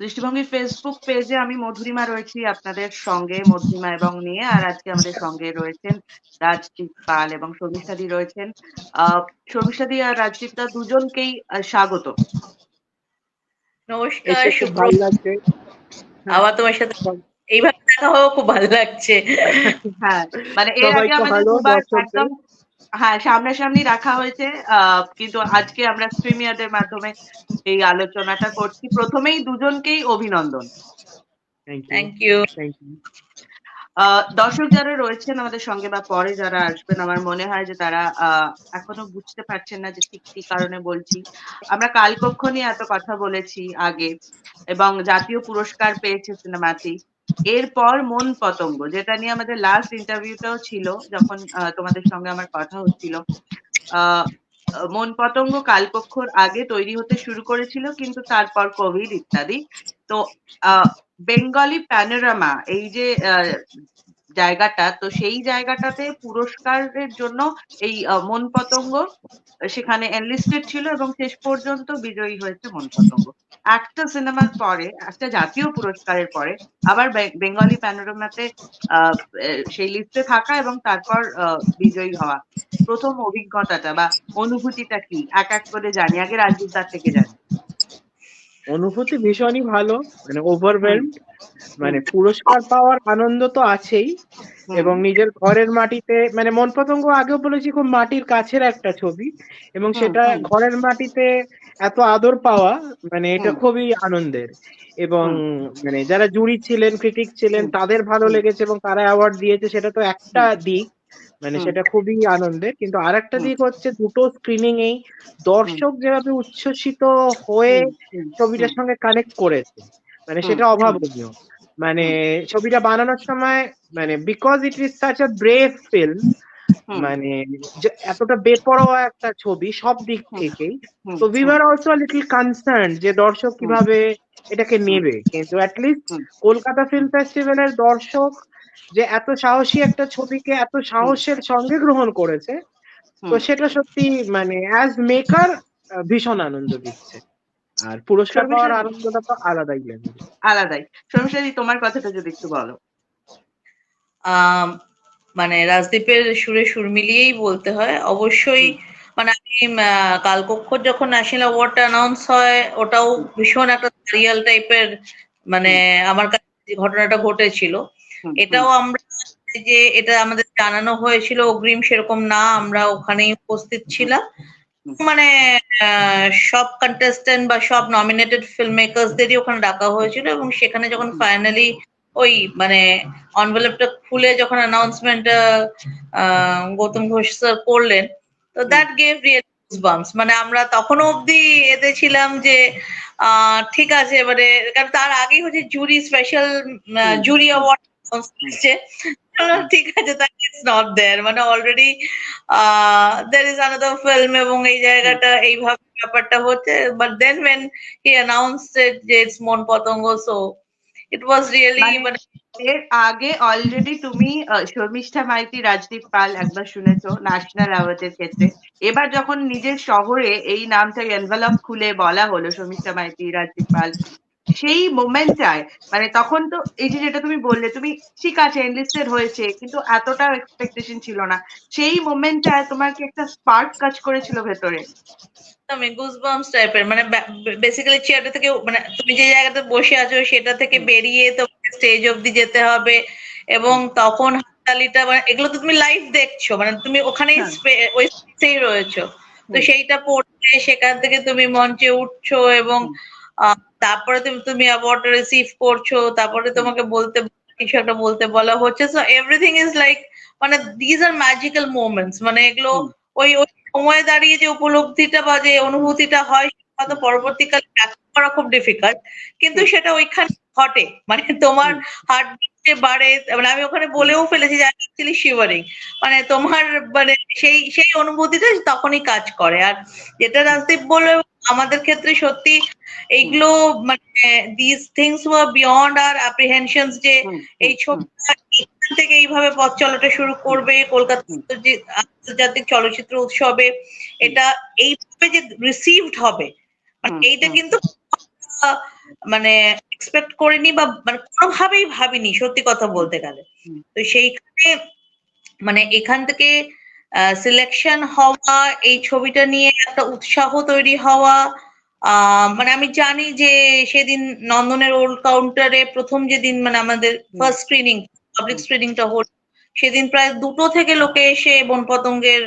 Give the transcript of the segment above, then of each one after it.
দৃষ্টিভঙ্গির ফেসবুক পেজে আমি মধুরিমা রয়েছি আপনাদের সঙ্গে মধুরিমা এবং নিয়ে আর আজকে আমাদের সঙ্গে রয়েছেন রাজদীপ পাল এবং শর্মিষ্ঠাদি রয়েছেন। আহ শর্মিষ্ঠাদি আর রাজদীপ দা দুজনকেই স্বাগত। নমস্কার এসে খুব শুভ্র ভালো লাগছে। আবার তোমার সাথে এইভাবে দেখা হওয়া খুব ভালো লাগছে। হ্যাঁ মানে এর আগে আমাদের দুবার একদম হ্যাঁ সামনাসামনি রাখা হয়েছে আহ, কিন্তু আজকে আমরা স্ট্রিমিয়ারদের মাধ্যমে এই আলোচনাটা করছি। প্রথমেই দুজনকেই অভিনন্দন। থ্যাংক ইউ দর্শক যারা রয়েছেন আমাদের সঙ্গে বা পরে যারা আসবেন আমার মনে হয় যে তারা আহ, এখনও বুঝতে পারছেন না যে ঠিক কি কারণে বলছি। আমরা কালকক্ষ নিয়ে এত কথা বলেছি আগে এবং জাতীয় পুরস্কার পেয়েছে সিনেমাটি এরপর মন পতঙ্গ, যেটা নিয়ে আমাদের লাস্ট ইন্টারভিউটাও ছিল, যখন তোমাদের সঙ্গে আমার কথা হচ্ছিল। মন পতঙ্গ কালপক্ষর আগে তৈরি হতে শুরু করেছিল, কিন্তু তারপর কোভিড ইত্যাদি। তো বেঙ্গলি প্যানোরামা এই যে জায়গাটা, তো সেই জায়গাটাতে পুরস্কারের জন্য এই মন পতঙ্গ, সেখানে এনলিস্টেড ছিল এবং শেষ পর্যন্ত বিজয়ী হয়েছে মন পতঙ্গ। একটা সিনেমার পরে, একটা জাতীয় পুরস্কারের পরে আবার বেঙ্গলি প্যানোরামাতে সেই লিস্টে থাকা এবং তারপর বিজয়ী হওয়া। প্রথম অভিজ্ঞতাটা বা অনুভূতিটা কি? এক এক করে জানি, আগে রাজদীপ দার থেকে জানি। অনুভূতি ভীষণই ভালো মানে ওভারওয়েলড মানে পুরস্কার পাওয়ার আনন্দ তো আছেই এবং নিজের ঘরের মাটিতে মানে মন পতঙ্গ আগেও বলেছি খুব মাটির কাছের একটা ছবি এবং সেটা ঘরের মাটিতে এত আদর পাওয়া মানে এটা খুবই আনন্দের এবং মানে যারা জুরি ছিলেন ক্রিটিক ছিলেন তাদের ভালো লেগেছে এবং তারা অ্যাওয়ার্ড দিয়েছে সেটা তো একটা দিক। মানে সেটা খুবই আনন্দের। কিন্তু আরেকটা হুম। দিক হচ্ছে দুটো স্ক্রিনিং এই দর্শক যেভাবে উচ্ছ্বসিত হয়ে ছবিটার সঙ্গে কানেক্ট করেছে মানে সেটা অভাবনীয়। মানে ছবিটা বানানোর সময় মানে because it is such a brave film মানে এতটা বেপরোয়া একটা ছবি সব দিক। থেকেই তো we were also little concern যে দর্শক কীভাবে এটাকে নেবে। কিন্তু অ্যাটলিস্ট। কলকাতা ফিল্ম ফেস্টিভ্যালের দর্শক যে এত সাহসী একটা ছবিকে এত সাহসের সঙ্গে গ্রহণ করেছে তো সেটা সত্যি মানে অ্যাজ মেকার ভীষণ আনন্দ দিচ্ছে। আর পুরস্কার পাওয়ার আনন্দটা তো আলাদাই লাগে আলাদাই। শর্মিষ্ঠাদি তোমার কথাটা যদি একটু বলো। মানে রাজদীপের সুরে সুর মিলিয়েই বলতে হয়। অবশ্যই মানে আমি আহ, কালকক্ষর যখন ন্যাশনাল অ্যাওয়ার্ডটা অ্যানাউন্স হয় ওটাও ভীষণ একটা রিয়াল টাইপের মানে আমার কাছে ঘটনাটা ঘটেছিল এটাও আমরা যে এটা আমাদের জানানো হয়েছিল অগ্রিম সেরকম না আমরা ওখানেই উপস্থিত ছিলাম। মানে সব কন্টেস্টেন্ট বা সব নমিনেটেড ফিল্ম মেকার্সদেরই ওখানে ডাকা হয়েছিল এবং সেখানে যখন ফাইনালি ওই মানে অনভেলপটা খুলে যখন অ্যানাউন্সমেন্টটা গৌতম ঘোষ স্যার করলেন তো দ্যাট গেভ রিয়েল বাম্পস মানে আমরা তখনও অবধি এতে ছিলাম যে ঠিক আছে এবারে কারণ তার আগেই হচ্ছে জুরি স্পেশাল জুরি অ্যাওয়ার্ড চলো, ঠিক আছে দ্যাট ইজ নট দেয়ার মানে already there is another film এবং এই জায়গাটা এইভাবে ব্যাপারটা হচ্ছে but then when he announced যে ইটস মন পতঙ্গ সো ইট ওয়াজ রিয়েলি মানে- এর আগে অলরেডি তুমি শর্মিষ্ঠা মাইতি রাজদীপ পাল একবার শুনেছো ন্যাশনাল অ্যাওয়ার্ডের ক্ষেত্রে। এবার যখন নিজের শহরে এই নামটা এনভেলপ খুলে বলা হলো শর্মিষ্ঠা মাইতি রাজদীপ পাল সেই মোমেন্টটায় মানে তখন তো এই যে যেটা তুমি বললে তুমি ঠিক আছে এনলিস্টেড হয়েছে কিন্তু এতটা এক্সপেকটেশন ছিল না। সেই মোমেন্টটায় তোমার কি একটা স্পার্ক কাজ করেছিল ভেতরে? আমি গুজবাম্পস টাইপের মানে বেসিক্যালি চেয়ারটা থেকে মানে তুমি যে জায়গাতে বসে আছো সেটা থেকে বেরিয়ে তোমাকে স্টেজ অবধি যেতে হবে এবং তখন হাততালিটা মানে এগুলো তো তুমি লাইভ দেখছ মানে তুমি ওখানেই হ্যাঁ। ওই স্পেসেই রয়েছো। তো সেইটা পড়ছে সেখান থেকে তুমি মঞ্চে উঠছো এবং তারপরে তুমি তুমি অ্যাওয়ার্ড রিসিভ করছ তারপরে তোমাকে বলতে কিছু একটা বলতে বলা হচ্ছে। সো এভরিথিং ইজ লাইক মানে দিজ আর ম্যাজিক্যাল মোমেন্টস মানে এগুলো ওই ওই সময়ে দাঁড়িয়ে যে উপলব্ধিটা বা যে অনুভূতিটা হয় সেটা হয়তো পরবর্তীকালে ব্যাখ্যা করা খুব ডিফিকাল্ট কিন্তু সেটা ওইখানে ঘটে। মানে তোমার হার্ট যে বাড়ে মানে আমি ওখানে বলেও ফেলেছি যে অ্যাকচুয়ালি শিভারিং মানে তোমার মানে সেই সেই অনুভূতিটা তখনই কাজ করে। আর যেটা রাজদীপ বলে আমাদের ক্ষেত্রে সত্যি এইগুলো মানে this things were beyond our apprehensions যে এই ছবিটা এখান থেকে এইভাবে পথ চলাটা শুরু করবে কলকাতা আন্তর্জাতিক চলচ্চিত্র উৎসবে এটা এইভাবে যে রিসিভড হবে মানে এইটা কিন্তু মানে এক্সপেক্ট করিনি বা মানে কোনোভাবেই ভাবিনি সত্যি কথা বলতে গেলে। তো সেইখানে মানে এখান থেকে সিলেকশন হওয়া এই ছবিটা নিয়ে একটা উৎসাহ তৈরি হওয়া মানে আমি জানি যে সেদিন নন্দনের ওল্ড কাউন্টারে প্রথম যেদিন মানে আমাদের ফার্স্ট স্ক্রিনিং পাবলিক। স্ক্রিনিংটা হল সেদিন প্রায় দুটো থেকে লোকে এসে বন পতঙ্গের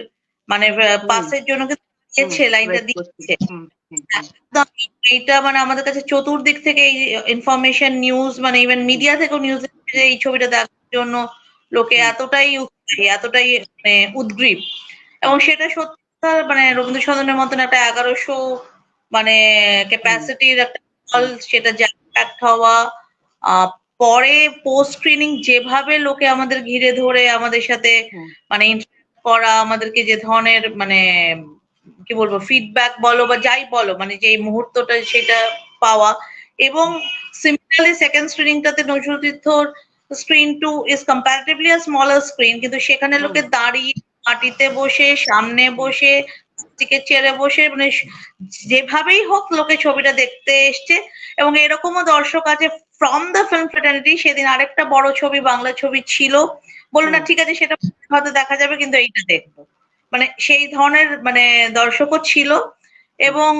মানে পাসের জন্য দিয়েছে লাইনটা। একদম এইটা মানে আমাদের কাছে চতুর্দিক থেকে এই ইনফরমেশন নিউজ মানে ইভেন মিডিয়া থেকেও নিউজ এই ছবিটা দেখার জন্য লোকে এতটাই উৎসাহী, এতটাই মানে উদ্গ্রীব। এবং সেটা সত্যি মানে রবীন্দ্র সদনের মতন একটা এগারোশো মানে ক্যাপাসিটির একটা হল সেটা জ্যাক্ট হওয়া পরে পোস্ট স্ক্রিনিং যেভাবে লোকে আমাদের ঘিরে ধরে আমাদের সাথে মানে interact করা আমাদেরকে যে ধরনের মানে কি বলব ফিডব্যাক বলো বা যাই বলো মানে যে মুহূর্তটা সেটা পাওয়া। এবং সিমিলারলি সেকেন্ড স্ক্রিনিংটাতে Nazrul তীর্থর screen two is comparatively a smaller screen কিন্তু সেখানে লোকে দাঁড়িয়ে মাটিতে বসে সামনে বসে প্লাস্টিকের চেয়ারে বসে মানে যেভাবেই হোক লোকে ছবিটা দেখতে এসছে। এবং এরকমও দর্শক আছে ফ্রম দ্য ফিল্ম ফ্রেটার্নিটি সেদিন আরেকটা বড় ছবি বাংলা ছবি ছিল। বলল না ঠিক আছে সেটা হয়তো দেখা যাবে কিন্তু এইটা দেখব। মানে সেই ধরনের মানে দর্শকও ছিল। এবং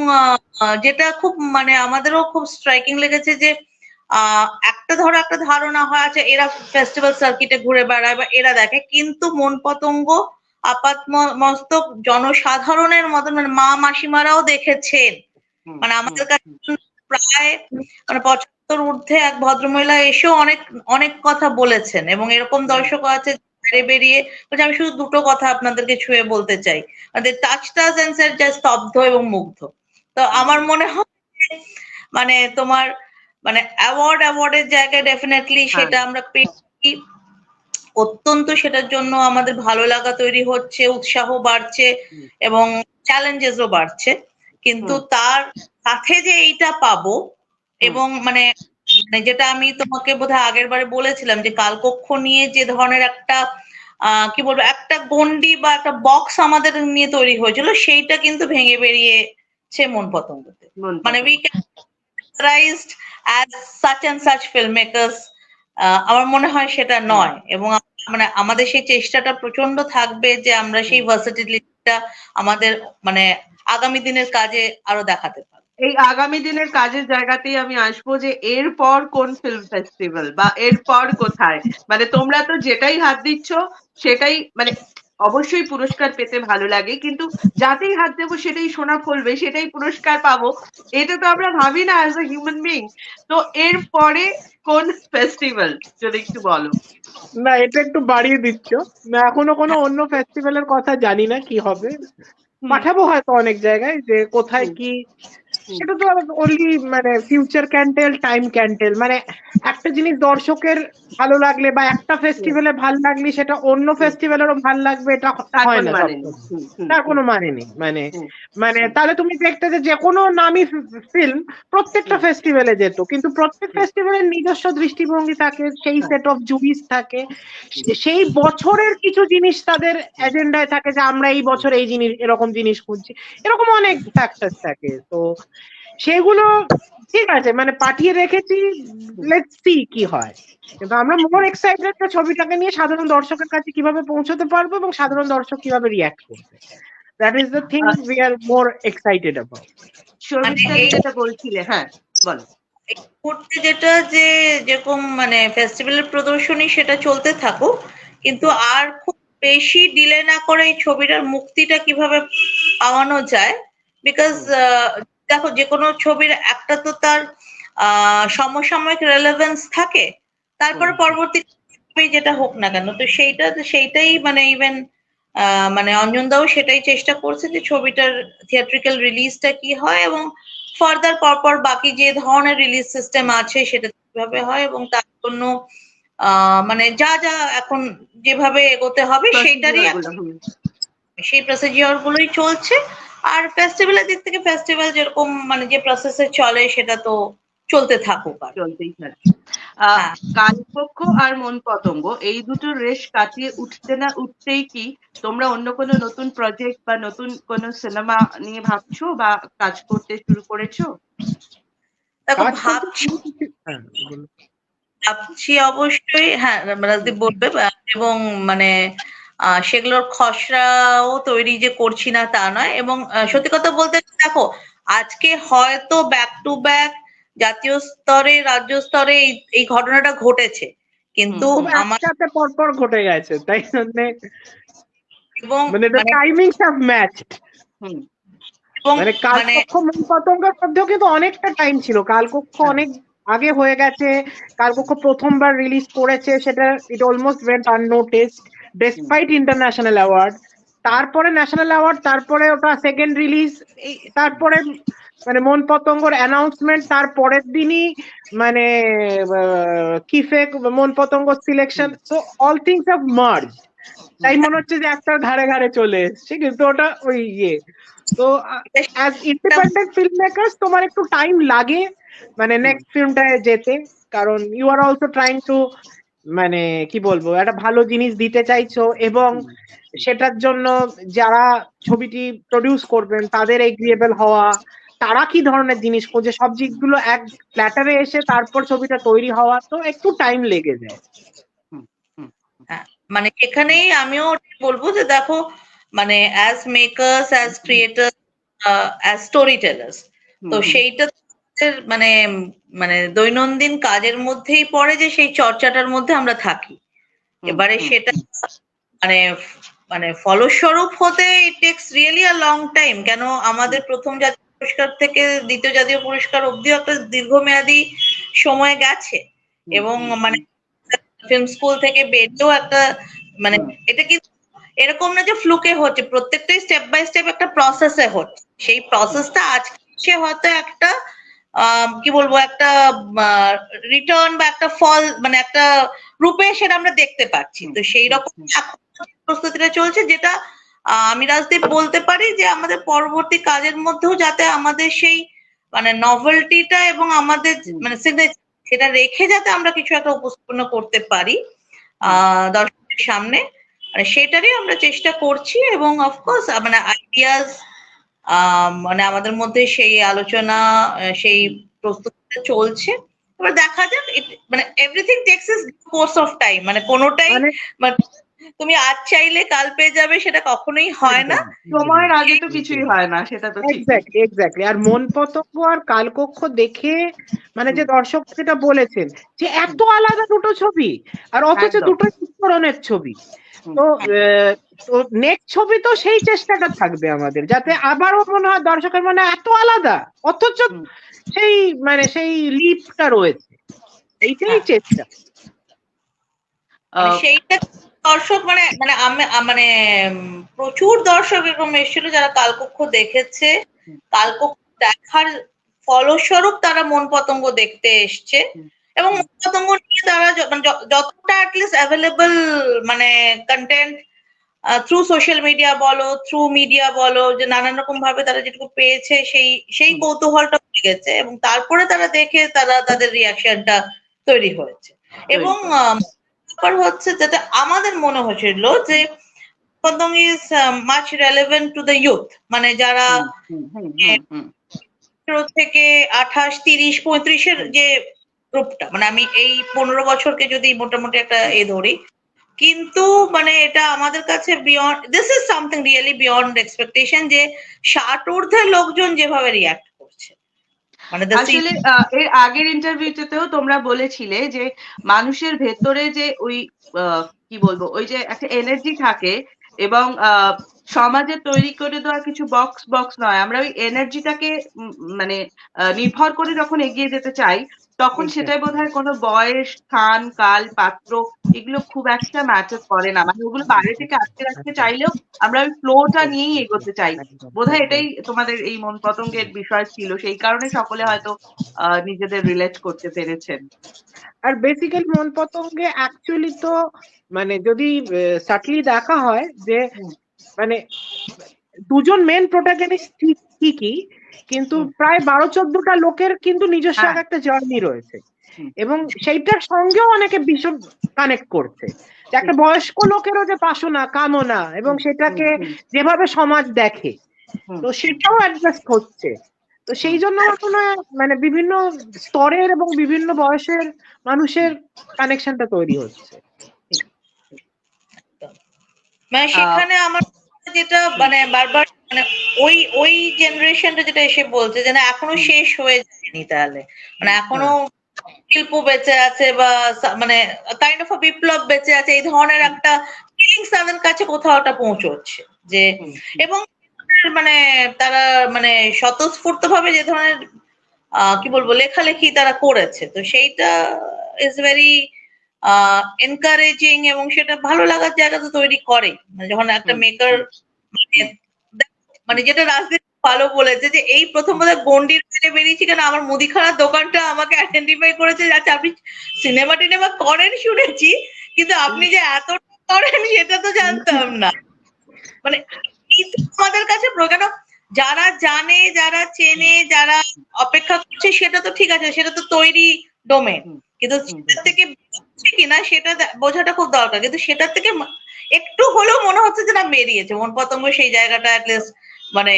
যেটা খুব মানে আমাদেরও খুব স্ট্রাইকিং লেগেছে যে একটা ধরো একটা ধারণা হয় আছে এরা ফেস্টিভ্যাল সার্কিটে ঘুরে বেড়ায় বা এরা দেখে কিন্তু মন পতঙ্গ আপাত মস্তক জনসাধারণের মতন মানে মা মাসিমারাও দেখেছেন। মানে আমাদের কাছে প্রায় মানে পঁচাত্তর ঊর্ধ্বে এক ভদ্রমহিলা এসেও অনেক অনেক কথা বলেছেন এবং এরকম দর্শক আছে বাইরে বেরিয়ে বলছে আমি শুধু দুটো কথা আপনাদেরকে ছুঁয়ে বলতে চাই। আমাদের টাচ টাচ অ্যান্সার যা স্তব্ধ এবং মুগ্ধ। তো আমার মনে হয় মানে তোমার মানে অ্যাওয়ার্ড অ্যাওয়ার্ডের জায়গায় ডেফিনেটলি সেটা আমরা পেয়েছি। অত্যন্ত সেটার জন্য আমাদের ভালো লাগা তৈরি হচ্ছে উৎসাহ বাড়ছে। এবং চ্যালেঞ্জেসও বাড়ছে। কিন্তু তার সাথে যে এইটা পাবো এবং মানে মানে যেটা আমি তোমাকে বোধহয় আগের বারে বলেছিলাম যে কালকক্ষ নিয়ে যে ধরনের একটা আহ কি বলব একটা গন্ডি বা একটা বক্স আমাদের নিয়ে তৈরি হয়েছিল সেইটা কিন্তু ভেঙে বেরিয়েছে মন পতঙ্গতে। মন মানে Potongo. Characterised as such and such film makers আমার মনে হয় সেটা নয়। এবং মানে আমাদের সেই চেষ্টাটা প্রচণ্ড থাকবে যে আমরা সেই ভার্সিটিলিটিটা আমাদের মানে আগামী দিনের কাজে আরও দেখাতে পারব। এই আগামী দিনের কাজের জায়গাতেই আমি আসব যে এরপর কোন ফিল্ম ফেস্টিভ্যাল বা এরপর কোথায়? মানে তোমরা তো যেটাই হাত দিচ্ছ সেটাই মানে অবশ্যই পুরস্কার পেতে ভালো লাগে কিন্তু যাতেই হাত দেবো সেটাই সোনা ফলবে সেটাই পুরস্কার পাবো এটা তো আমরা ভাবি না অ্যাজ এ হিউম্যান বিং তো এরপরে কোন ফেস্টিভ্যাল যদি একটু বলো। না এটা একটু বাড়িয়ে দিচ্ছ। না এখনও কোনো অন্য ফেস্টিভ্যালের কথা জানি না কি হবে। পাঠাবো হয়তো অনেক জায়গায় যে কোথায় কি। সেটা তো অনলি মানে ফিউচার ক্যান্টেল টাইম ক্যান্টেল মানে একটা জিনিস দর্শকের ভালো লাগলে বা একটা ফেস্টিভ্যালে ভালো লাগলে সেটা অন্য ফেস্টিভ্যালেরও ভালো লাগবে এটা হয় না মানে তার। কোনো মানে নেই। মানে মানে তাহলে তুমি দেখতে যে যে কোনো নামি ফিল্ম প্রত্যেকটা। ফেস্টিভ্যালে যেত কিন্তু প্রত্যেক ফেস্টিভ্যালের নিজস্ব দৃষ্টিভঙ্গি থাকে সেই। সেট অফ জুরিস থাকে সেই বছরের কিছু জিনিস তাদের এজেন্ডায় থাকে যে আমরা এই বছর এই জিনিস এরকম জিনিস খুঁজছি। এরকম অনেক ফ্যাক্টর থাকে। তো সেগুলো ঠিক আছে মানে পাঠিয়ে রেখেছি লেটস সি কি হয়। কিন্তু আমরা মোর এক্সাইটেড ছবিটাকে নিয়ে সাধারণ দর্শকের কাছে কীভাবে পৌঁছতে পারব এবং সাধারণ দর্শক কীভাবে রিয়াক্ট করবে। That is the thing we are more excited about যেটা বলছিলে হ্যাঁ বলো। মুহূর্তে যেটা যে যেরকম মানে ফেস্টিভ্যালের প্রদর্শনী সেটা চলতে থাকুক কিন্তু আর খুব বেশি ডিলে না করে এই ছবিটার মুক্তিটা কীভাবে পাওয়ানো যায় বিকজ দেখো যে কোনো ছবির একটা তো তার সমসাময়িক রেলেভেন্স থাকে। তারপরে পরবর্তী যেটা হোক না কেন তো সেইটা সেইটাই মানে ইভেন মানে অঞ্জনদাও সেটাই চেষ্টা করছে যে ছবিটার থিয়েট্রিক্যাল রিলিজটা কি হয় এবং ফার্দার পরপর বাকি যে ধরনের রিলিজ সিস্টেম আছে সেটা কীভাবে হয় এবং তার জন্য আহ, মানে যা যা এখন যেভাবে এগোতে হবে সেইটারই। সেই প্রসিজিওর গুলোই চলছে। আর ফেস্টিভ্যালের দিক থেকে ফেস্টিভ্যাল যেরকম মানে যে প্রসেসে চলে সেটা তো চলতে থাকুক আর চলতেই থাকে আহ, হ্যাঁ। কালপক্ষ আর মন পতঙ্গ এই দুটো রেশ কাটিয়ে উঠতে না উঠতেই কি তোমরা অন্য কোনো নতুন প্রজেক্ট বা নতুন কোনো সিনেমা নিয়ে ভাবছ বা কাজ করতে শুরু করেছ? দেখো ভাবছি হ্যাঁ, ভাবছি অবশ্যই হ্যাঁ রাজদীপ বলবে এবং মানে সেগুলোর খসড়াও তৈরি যে করছি না তা নয়। এবং সত্যি কথা বলতে দেখো আজকে হয়তো ব্যাক টু ব্যাক জাতীয় স্তরে রাজ্য স্তরে এই- ঘটনাটা ঘটেছে। কিন্তু আমার একসাথে পরপর ঘটে গেছে তাই জন্য এবং মানে দ্য মানে- ম্যাচড এবং মানে মানে কালকক্ষ মূল পতঙ্গের মধ্যেও কিন্তু অনেকটা টাইম ছিল। কালকক্ষ অনেক আগে হয়ে গেছে কালকক্ষ প্রথমবার রিলিজ করেছে সেটা it almost went unnoticed despite international award তারপরে ন্যাশনাল অ্যাওয়ার্ড তারপরে ওটা সেকেন্ড রিলিজ তারপরে মানে মন পতঙ্গর অ্যানাউন্সমেন্ট তার পরের দিনই মানে কিফে Mon Potongo selection so all things of merge তাই মনে হচ্ছে যে একটা ঘাড়ে ঘাড়ে চলে এসছে কিন্তু ওটা ওই ইয়ে। তো অ্যাজ ইন্ডিপেন্ডেন্ট ফিল্ম মেকার্স তোমার একটু টাইম লাগে মানে নেক্সট ফিল্মটায় যেতে কারণ you are also trying to মানে কি বলব একটা ভালো জিনিস দিতে চাইছো এবং সেটার জন্য যারা ছবিটি প্রডিউস করবেন তাদের এগ্রিয়েবল হওয়া তারা কি ধরনের জিনিস খোঁজে সব জিনিসগুলো এক প্ল্যাটারে এসে তারপর ছবিটা তৈরি হওয়া তো একটু টাইম লেগে যায়। মানে এখানেই আমিও বলব যে দেখো মানে as makers as creator as storytellers তো সেইটা আমাদের মানে মানে দৈনন্দিন কাজের মধ্যেই পড়ে যে সেই চর্চাটার মধ্যে আমরা থাকি। এবারে সেটা মানে মানে ফলস্বরূপ হতে it takes really a long time কেন আমাদের প্রথম জাতীয় পুরস্কার থেকে দ্বিতীয় জাতীয় পুরস্কার অব্দিও একটা দীর্ঘমেয়াদী সময় গেছে। এবং মানে ফিল্ম স্কুল থেকে বেরিয়েও একটা মানে এটা কিন্তু এরকম না যে ফ্লুকে হচ্ছে। প্রত্যেকটাই স্টেপ বাই স্টেপ একটা প্রসেসে হচ্ছে। সেই প্রসেসটা আজকে হয়তো একটা কি বলব একটা রিটার্ন বা একটা ফল মানে একটা রূপে সেটা আমরা দেখতে পাচ্ছি। তো সেই রকম প্রস্তুতিটা চলছে যেটা আমি রাজদীপ বলতে পারি যে আমাদের পরবর্তী কাজের মধ্যেও যাতে আমাদের সেই মানে নভেলটিটা এবং আমাদের মানে সেটা রেখে যাতে আমরা কিছু একটা উপস্থাপন করতে পারি আহ দর্শকের সামনে। মানে সেটারই আমরা চেষ্টা করছি এবং অফকোর্স মানে আইডিয়াস মানে আমাদের মধ্যে সেই আলোচনা সেই প্রস্তুতিটা চলছে। এবার দেখা যাক মানে everything takes its course of time মানে কোনোটাই মানে মানে তুমি আজ চাইলে কাল পেয়ে যাবে সেটা কখনোই হয় না। সময়ের আগে তো কিছুই হয় না সেটা তো ঠিক। এক্স্যাক্টলি এক্স্যাক্টলি আর মন পতঙ্গ আর কালকক্ষ দেখে মানে যে দর্শক যেটা বলেছেন যে এত আলাদা দুটো ছবি আর অথচ। দুটো বিস্ফোরণের ছবি। হুম, তো নেক্সট ছবি তো সেই চেষ্টাটা থাকবে আমাদের যাতে আবারও মনে হয় দর্শকের মনে এত আলাদা অথচ সেই মানে সেই লিপটা রয়েছে। এইটাই হ্যাঁ। চেষ্টা। মানে সেইটা দর্শক মানে মানে আমি মানে প্রচুর দর্শক এরকম এসেছিল যারা কালকক্ষ দেখেছে। কালকক্ষ দেখার ফলস্বরূপ তারা মন পতঙ্গ দেখতে এসছে। এবং মন পতঙ্গ নিয়ে তারা মানে যতটা অ্যাটলিস্ট অ্যাভেলেবল মানে কন্টেন্ট থ্রু সোশ্যাল মিডিয়া বলো থ্রু মিডিয়া বলো যে নানান রকম ভাবে তারা যেটুকু পেয়েছে সেই সেই। কৌতূহলটা গেছে এবং তারপরে তারা দেখে তারা তাদের রিয়াকশনটা তৈরি হয়েছে। এবং ব্যাপার হচ্ছে যেটা আমাদের মনে হয়েছিল যে Potongo is much relevant to the youth মানে যারা পনেরো থেকে আঠাশ তিরিশ পঁয়ত্রিশের যে গ্রুপটা মানে আমি এই পনেরো বছরকে যদি মোটামুটি একটা এ ধরি কিন্তু মানে এটা আমাদের কাছে beyond this is something really beyond expectation যে ষাট ঊর্ধ্বের লোকজন যেভাবে রিয়াক্ট করছে। মানে আসলে এর আগের ইন্টারভিউতেও তোমরা বলেছিলে যে মানুষের ভেতরে যে ওই কি বলব ওই যে একটা এনার্জি থাকে এবং আহ, সমাজে তৈরি করে দেওয়া কিছু বক্স বক্স নয়। আমরা ওই এনার্জিটাকে মানে নির্ভর করে যখন এগিয়ে যেতে চাই তখন সেটাই বোধ হয় কোনো বয়স স্থান কাল পাত্র এগুলো খুব একটা ম্যাটার করে না। মানে ওগুলো বাইরে থেকে আটকে রাখতে চাইলেও আমরা ওই ফ্লোটা নিয়েই এগোতে চাই। বোধহয় এটাই তোমাদের এই মন পতঙ্গের বিষয় ছিল। সেই কারণে সকলে হয়তো নিজেদের রিলেট করতে পেরেছেন। আর বেসিক্যালি মন পতঙ্গে অ্যাকচুয়ালি তো মানে যদি সাটলি দেখা হয় যে মানে দুজন মেন প্রোটাগনিস্ট ঠিকই কিন্তু প্রায় বারো চোদ্দটা লোকের কিন্তু নিজস্ব হ্যাঁ। একটা জার্নি রয়েছে। এবং সেইটার সঙ্গেও অনেকে ভীষণ কানেক্ট করছে। একটা বয়স্ক লোকেরও যে পাশনা কামনা এবং সেটাকে যেভাবে সমাজ দেখে তো সেটাও অ্যাডজাস্ট হচ্ছে। তো সেই জন্য মানে বিভিন্ন স্তরের এবং বিভিন্ন বয়সের মানুষের কানেকশনটা তৈরি হচ্ছে। মানে সেখানে আমার যেটা মানে বারবার মানে ওই ওই জেনারেশনটা যেটা এসে বলছে যে না এখনও শেষ হয়ে যায়নি তাহলে। মানে এখনও শিল্প বেঁচে আছে বা মানে কাইন্ড অফ বিপ্লব বেঁচে আছে এই ধরনের একটা ফিলিংস তাদের কাছে কোথাও একটা পৌঁছচ্ছে যে এবং মানে তারা মানে স্বতঃস্ফূর্ত ভাবে যে ধরনের আহ, কি বলব লেখালেখি তারা করেছে। তো সেইটা ইজ ভেরি এনকারেজিং এবং সেটা ভালো লাগার জায়গা তো তৈরি করে মানে যখন একটা মেকার মানে যেটা রাজনীতি ভালো বলেছে যে এই প্রথম বোধহয় গন্ডির বাইরে বেরিয়েছি কেন? আমার মুদিখানার দোকানটা আমাকে আইডেন্টিফাই করেছে যে আচ্ছা আপনি সিনেমা টিনেমা করেন শুনেছি কিন্তু আপনি যে এত করেন সেটা তো জানতাম না। মানে আমাদের কাছে কেন? যারা জানে যারা চেনে যারা অপেক্ষা করছে সেটা তো ঠিক আছে সেটা তো তৈরি ডোমেন কিন্তু থেকে কিনা সেটা বোঝাটা খুব দরকার। কিন্তু সেটার থেকে একটু হলেও মনে হচ্ছে যে না বেরিয়েছে। মন পতঙ্গ সেই জায়গাটা অ্যাটলিস্ট মানে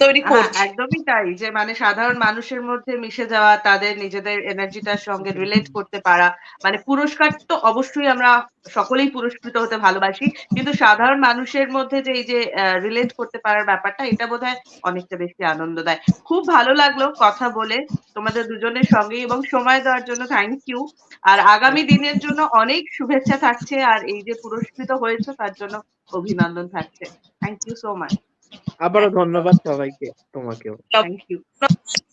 তৈরি হ্যাঁ, করছে। একদমই তাই যে মানে সাধারণ মানুষের মধ্যে মিশে যাওয়া তাদের নিজেদের এনার্জিটার সঙ্গে রিলেট করতে পারা মানে পুরস্কার তো অবশ্যই আমরা সকলেই পুরস্কৃত হতে ভালোবাসি কিন্তু সাধারণ মানুষের মধ্যে যে এই যে রিলেট করতে পারার ব্যাপারটা এটা বোধহয় অনেকটা বেশি আনন্দ দেয়। খুব ভালো লাগল কথা বলে তোমাদের দুজনের সঙ্গে এবং সময় দেওয়ার জন্য থ্যাংক ইউ আর আগামী দিনের জন্য অনেক শুভেচ্ছা থাকছে আর এই যে পুরস্কৃত হয়েছে তার জন্য অভিনন্দন থাকছে। থ্যাংক ইউ সো মাচ আবারও ধন্যবাদ সবাইকে তোমাকেও।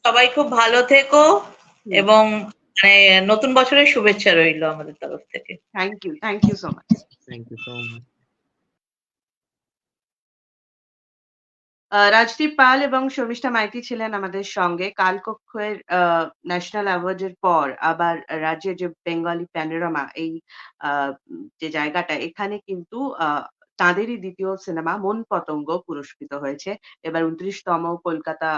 সবাই খুব ভালো থেকো এবং মানে নতুন বছরের শুভেচ্ছা রইল আমাদের তরফ থেকে। Thank you thank you so much thank you so much ah, Rajdeep Pal এবং শর্মিষ্ঠা মাইতি ছিলেন আমাদের সঙ্গে। কালকক্ষের ন্যাশনাল অ্যাওয়ার্ডের পর আবার রাজ্যের যে বেঙ্গলি প্যানোরামা এই আহ, যে জায়গাটা এখানে কিন্তু আহ, তাঁদেরই দ্বিতীয় সিনেমা মন পতঙ্গ পুরস্কৃত হয়েছে। এবার উনত্রিশতম কলকাতা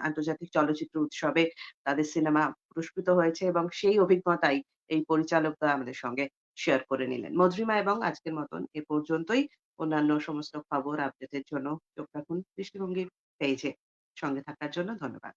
আন্তর্জাতিক চলচ্চিত্র উৎসবে তাদের সিনেমা পুরস্কৃত হয়েছে এবং সেই অভিজ্ঞতাই এই পরিচালকরা আমাদের সঙ্গে শেয়ার করে নিলেন। মধুরিমা এবং আজকের মতন এ পর্যন্তই। অন্যান্য সমস্ত খবর আপডেটের জন্য চোখ রাখুন দৃষ্টিভঙ্গির পেজে সঙ্গে থাকার জন্য ধন্যবাদ।